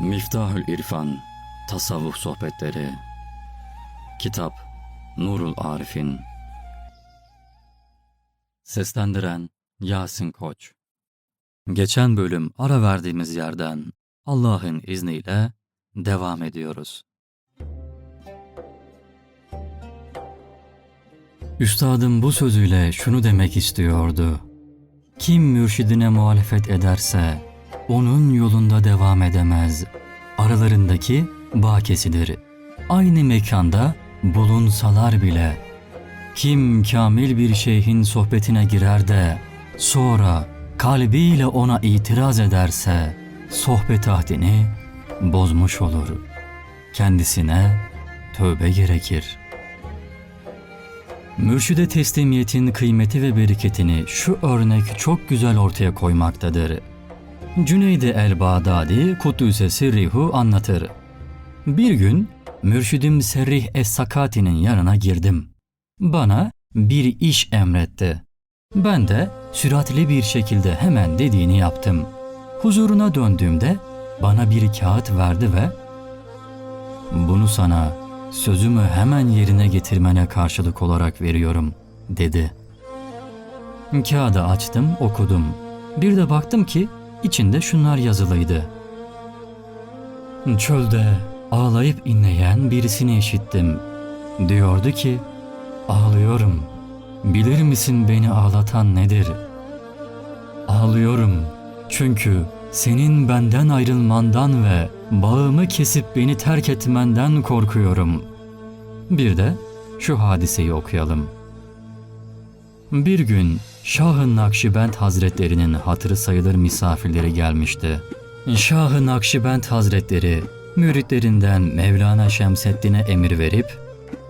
Miftahül İrfan Tasavvuf Sohbetleri Kitap Nurul Arifin Seslendiren Yasin Koç Geçen bölüm ara verdiğimiz yerden Allah'ın izniyle devam ediyoruz. Üstadım bu sözüyle şunu demek istiyordu. Kim mürşidine muhalefet ederse onun yolunda devam edemez. Aralarındaki bağ kesilir. Aynı mekanda bulunsalar bile. Kim kamil bir şeyhin sohbetine girer de sonra kalbiyle ona itiraz ederse sohbet ahdini bozmuş olur. Kendisine tövbe gerekir.'' Mürşide teslimiyetin kıymeti ve bereketini şu örnek çok güzel ortaya koymaktadır. Cüneydi el-Bağdadi Kuddüs'e Sirrihu anlatır. Bir gün mürşidim Serrih Es-Sakati'nin yanına girdim. Bana bir iş emretti. Ben de süratli bir şekilde hemen dediğini yaptım. Huzuruna döndüğümde bana bir kağıt verdi ve bunu sana sözümü hemen yerine getirmene karşılık olarak veriyorum, dedi. Kağıdı açtım, okudum. Bir de baktım ki içinde şunlar yazılıydı. Çölde ağlayıp inleyen birisini işittim. Diyordu ki, ağlıyorum. Bilir misin beni ağlatan nedir? Ağlıyorum çünkü senin benden ayrılmandan ve bağımı kesip beni terk etmenden korkuyorum. Bir de şu hadiseyi okuyalım. Bir gün Şah-ı Nakşibend Hazretlerinin hatırı sayılır misafirleri gelmişti. Şah-ı Nakşibend Hazretleri müritlerinden Mevlana Şemseddin'e emir verip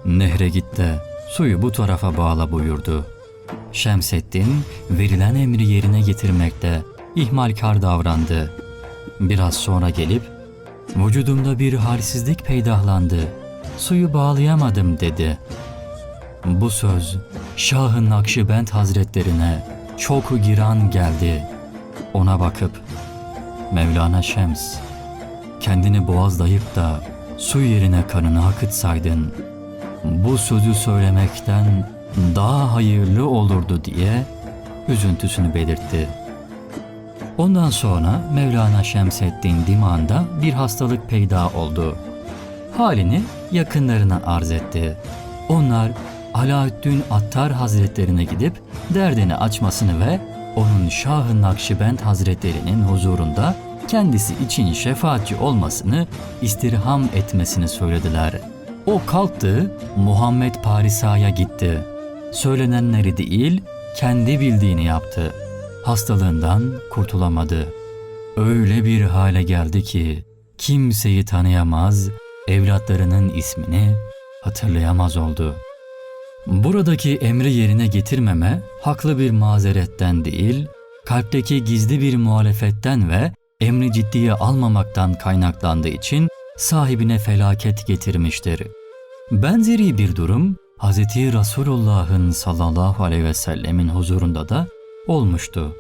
nehre git de suyu bu tarafa bağla buyurdu. Şemseddin verilen emri yerine getirmekte ihmalkar davrandı. Biraz sonra gelip vücudumda bir halsizlik peydahlandı. Suyu bağlayamadım dedi. Bu söz Şah-ı Nakşibend Hazretlerine çok giran geldi. Ona bakıp Mevlana Şems kendini boğazlayıp da su yerine kanını akıtsaydın bu sözü söylemekten daha hayırlı olurdu diye üzüntüsünü belirtti. Ondan sonra Mevlana Şemseddin Diman'da bir hastalık peyda oldu. Halini yakınlarına arz etti. Onlar Alaüddin Attar Hazretlerine gidip derdini açmasını ve onun Şah-ı Nakşibend Hazretlerinin huzurunda kendisi için şefaatçi olmasını istirham etmesini söylediler. O kalktı, Muhammed Parisa'ya gitti. Söylenenleri değil, kendi bildiğini yaptı. Hastalığından kurtulamadı. Öyle bir hale geldi ki kimseyi tanıyamaz, evlatlarının ismini hatırlayamaz oldu. Buradaki emri yerine getirmeme haklı bir mazeretten değil, kalpteki gizli bir muhalefetten ve emri ciddiye almamaktan kaynaklandığı için sahibine felaket getirmiştir. Benzeri bir durum Hz. Resulullah'ın sallallahu aleyhi ve sellemin huzurunda da olmuştu.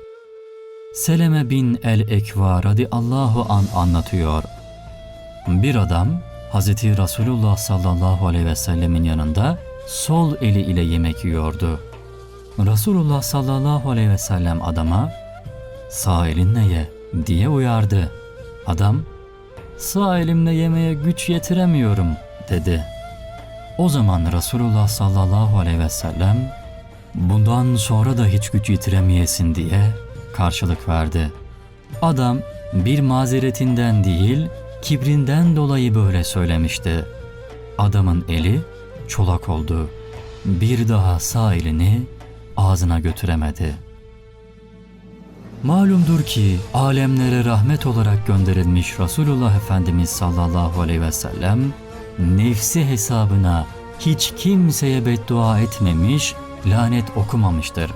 Seleme bin el-Ekva radıyallahu an anlatıyor. Bir adam Hz. Resulullah sallallahu aleyhi ve sellemin yanında sol eli ile yemek yiyordu. Resulullah sallallahu aleyhi ve sellem adama sağ elinle ye diye uyardı. Adam sağ elimle yemeye güç yetiremiyorum dedi. O zaman Resulullah sallallahu aleyhi ve sellem bundan sonra da hiç güç yitiremeyesin diye karşılık verdi. Adam bir mazeretinden değil kibrinden dolayı böyle söylemişti. Adamın eli çolak oldu. Bir daha sağ elini ağzına götüremedi. Malumdur ki alemlere rahmet olarak gönderilmiş Resulullah Efendimiz sallallahu aleyhi ve sellem nefsi hesabına hiç kimseye beddua etmemiş, lanet okumamıştır.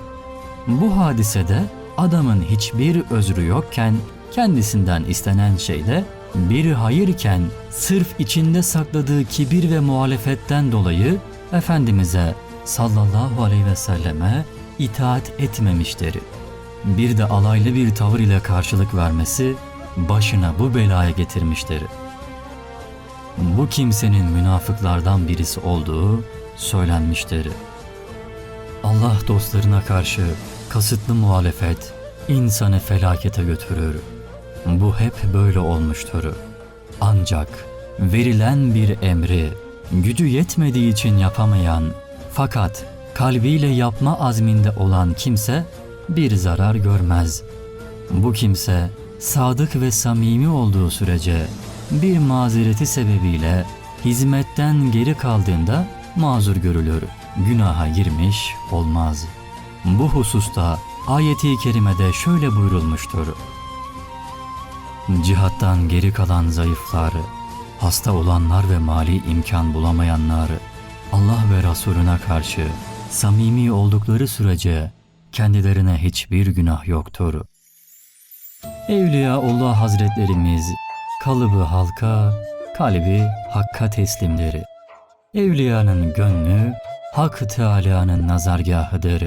Bu hadisede adamın hiçbir özrü yokken kendisinden istenen şeyde bir hayırken sırf içinde sakladığı kibir ve muhalefetten dolayı Efendimiz'e sallallahu aleyhi ve selleme itaat etmemiştir. Bir de alaylı bir tavır ile karşılık vermesi başına bu belaya getirmiştir. Bu kimsenin münafıklardan birisi olduğu söylenmiştir. Allah dostlarına karşı kasıtlı muhalefet insanı felakete götürür. Bu hep böyle olmuştur. Ancak verilen bir emri gücü yetmediği için yapamayan fakat kalbiyle yapma azminde olan kimse bir zarar görmez. Bu kimse sadık ve samimi olduğu sürece bir mazereti sebebiyle hizmetten geri kaldığında mazur görülür. Günaha girmiş olmaz. Bu hususta ayeti kerimede şöyle buyurulmuştur. Cihattan geri kalan zayıflar, hasta olanlar ve mali imkan bulamayanlar Allah ve Resulüne karşı samimi oldukları sürece kendilerine hiçbir günah yoktur. Evliyaullah Hazretlerimiz kalıbı halka, kalbi hakka teslimdir. Evliyanın gönlü Hak Teâlâ'nın nazargahıdır.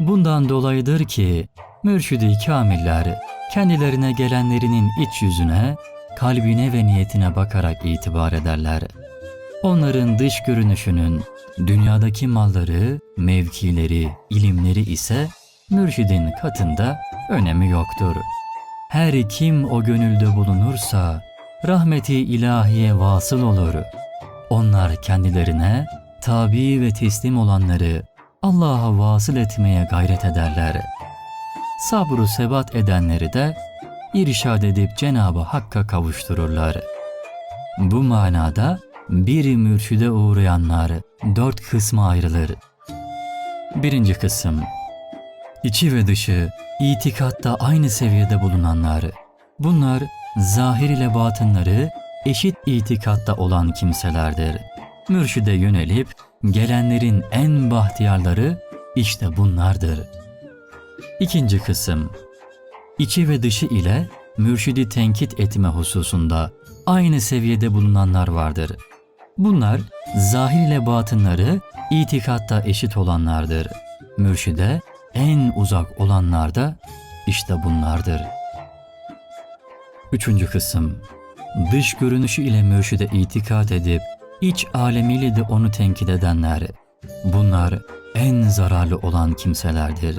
Bundan dolayıdır ki mürşidi kamiller kendilerine gelenlerinin iç yüzüne, kalbine ve niyetine bakarak itibar ederler. Onların dış görünüşünün dünyadaki malları, mevkileri, ilimleri ise mürşidin katında önemi yoktur. Her kim o gönülde bulunursa rahmeti ilahiye vasıl olur. Onlar kendilerine tabi ve teslim olanları Allah'a vasıl etmeye gayret ederler. Sabru sebat edenleri de irşad edip Cenab-ı Hakk'a kavuştururlar. Bu manada bir mürşide uğrayanlar dört kısma ayrılır. Birinci kısım İçi ve dışı itikatta aynı seviyede bulunanlar. Bunlar zahir ile batınları eşit itikatta olan kimselerdir. Mürşide yönelip gelenlerin en bahtiyarları işte bunlardır. İkinci kısım İçi ve dışı ile mürşidi tenkit etme hususunda aynı seviyede bulunanlar vardır. Bunlar zahir ile batınları itikatta eşit olanlardır. Mürşide en uzak olanlar da işte bunlardır. Üçüncü kısım Dış görünüşü ile mürşide itikat edip iç alemiyle de onu tenkit edenler. Bunlar en zararlı olan kimselerdir.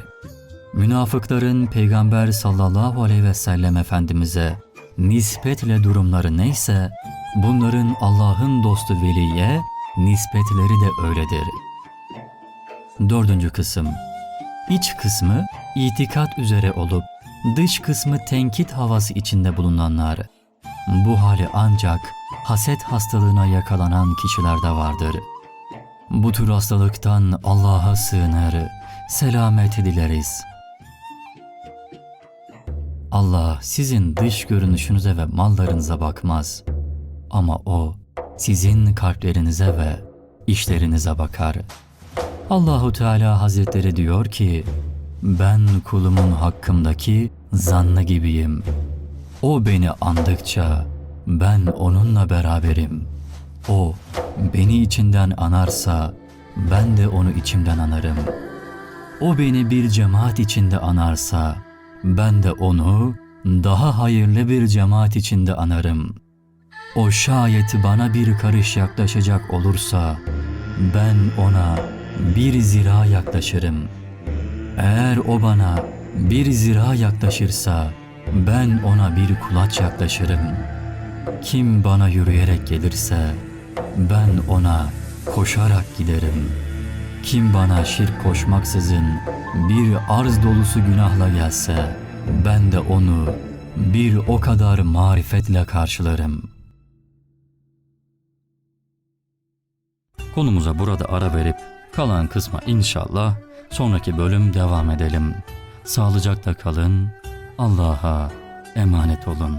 Münafıkların Peygamber sallallahu aleyhi ve sellem Efendimiz'e nispetle durumları neyse bunların Allah'ın dostu veliye nispetleri de öyledir. Dördüncü kısım İç kısmı itikat üzere olup dış kısmı tenkit havası içinde bulunanlar. Bu hali ancak haset hastalığına yakalanan kişilerde vardır. Bu tür hastalıktan Allah'a sığınır, selamet dileriz. Allah sizin dış görünüşünüze ve mallarınıza bakmaz. Ama O sizin kalplerinize ve işlerinize bakar. Allahu Teala Hazretleri diyor ki: Ben kulumun hakkımdaki zannı gibiyim. O beni andıkça ben onunla beraberim. O beni içinden anarsa ben de onu içimden anarım. O beni bir cemaat içinde anarsa ben de onu daha hayırlı bir cemaat içinde anarım. O şayet bana bir karış yaklaşacak olursa ben ona bir zira yaklaşırım. Eğer o bana bir zira yaklaşırsa ben ona bir kulaç yaklaşırım. Kim bana yürüyerek gelirse ben ona koşarak giderim. Kim bana şirk koşmaksızın bir arz dolusu günahla gelse ben de onu bir o kadar marifetle karşılarım. Konumuza burada ara verip kalan kısma inşallah sonraki bölüm devam edelim. Sağlıcakla kalın. Allah'a emanet olun.